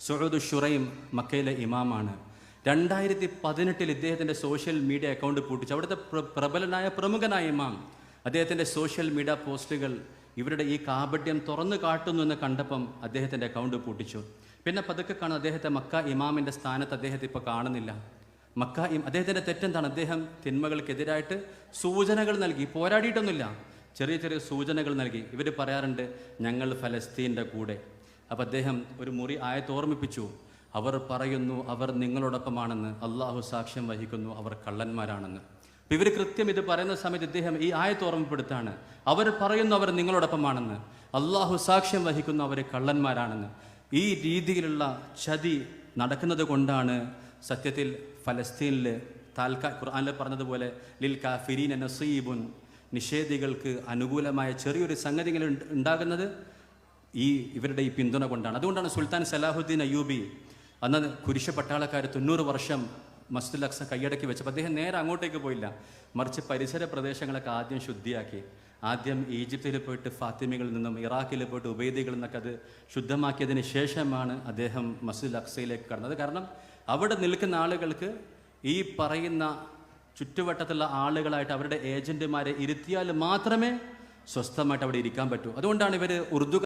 സുഹദ് ഷുറൈം മക്കയിലെ ഇമാമാണ്. രണ്ടായിരത്തി പതിനെട്ടിൽ ഇദ്ദേഹത്തിന്റെ സോഷ്യൽ മീഡിയ അക്കൗണ്ട് പൂട്ടിച്ചു. അവിടുത്തെ പ്രബലനായ പ്രമുഖനായ ഇമാം. അദ്ദേഹത്തിന്റെ സോഷ്യൽ മീഡിയ പോസ്റ്റുകൾ ഇവരുടെ ഈ കാപട്യം തുറന്നു കാട്ടുന്നു എന്ന് കണ്ടപ്പം അദ്ദേഹത്തിന്റെ അക്കൗണ്ട് പൂട്ടിച്ചു. പിന്നെ പതുക്കെ കാണും അദ്ദേഹത്തെ മക്ക ഇമാമിന്റെ സ്ഥാനത്ത് അദ്ദേഹത്തെ ഇപ്പോൾ കാണുന്നില്ല. മക്ക ഇം അദ്ദേഹത്തിന്റെ തെറ്റെന്താണ്? അദ്ദേഹം തിന്മകൾക്കെതിരായിട്ട് സൂചനകൾ നൽകി. പോരാടിയിട്ടൊന്നുമില്ല. ചെറിയ ചെറിയ സൂചനകൾ നൽകി. ഇവർ പറയാറുണ്ട് ഞങ്ങൾ ഫലസ്തീന്റെ കൂടെ. അപ്പോൾ അദ്ദേഹം ഒരു മുറി ആയത്ത് ഓർമ്മിപ്പിച്ചു. അവർ പറയുന്നു അവർ നിങ്ങളോടൊപ്പമാണെന്ന്. അള്ളാഹു സാക്ഷ്യം വഹിക്കുന്നു. അവർ കള്ളന്മാരാണെന്ന്. ഇവർ കൃത്യം ഇത് പറയുന്ന സമയത്ത് ഇദ്ദേഹം ഈ ആയത്ത് ഓർമ്മപ്പെടുത്താണ്. അവർ പറയുന്നു അവർ നിങ്ങളോടൊപ്പമാണെന്ന്. അള്ളാഹു സാക്ഷ്യം വഹിക്കുന്നു അവർ കള്ളന്മാരാണെന്ന്. ഈ രീതിയിലുള്ള ചതി നടക്കുന്നത് കൊണ്ടാണ് സത്യത്തിൽ ഫലസ്തീനിൽ താൽക്കാ ഖുർആാനിൽ പറഞ്ഞതുപോലെ ലിൽ കാഫിരീൻ നസീബുൻ. നിഷേധികൾക്ക് അനുകൂലമായ ചെറിയൊരു സംഗതികൾ ഉണ്ട്- ഉണ്ടാകുന്നത് ഈ ഇവരുടെ ഈ പിന്തുണ കൊണ്ടാണ്. അതുകൊണ്ടാണ് സുൽത്താൻ സലാഹുദ്ദീൻ അയ്യൂബി അന്ന് കുരിശ പട്ടാളക്കാർ തൊണ്ണൂറ് വർഷം മസ്ജിദുൽ അക്സ കൈയടക്കി വെച്ചപ്പോൾ അദ്ദേഹം നേരെ അങ്ങോട്ടേക്ക് പോയില്ല. മറിച്ച് പരിസര പ്രദേശങ്ങളൊക്കെ ആദ്യം ശുദ്ധിയാക്കി. ആദ്യം ഈജിപ്തിൽ പോയിട്ട് ഫാത്തിമികളിൽ നിന്നും ഇറാഖിൽ പോയിട്ട് ഉബൈദികളിൽ നിന്നൊക്കെ അത് ശുദ്ധമാക്കിയതിന് ശേഷമാണ് അദ്ദേഹം മസ്ജിദ് അക്സയിലേക്ക് കടന്നത്. കാരണം അവിടെ നിൽക്കുന്ന ആളുകൾക്ക് ഈ പറയുന്ന ചുറ്റുവട്ടത്തുള്ള ആളുകളായിട്ട് അവരുടെ ഏജന്റുമാരെ ഇരുത്തിയാൽ മാത്രമേ സ്വസ്ഥമായിട്ട് അവിടെ ഇരിക്കാൻ പറ്റൂ. അതുകൊണ്ടാണ് ഇവർ ഉറുദു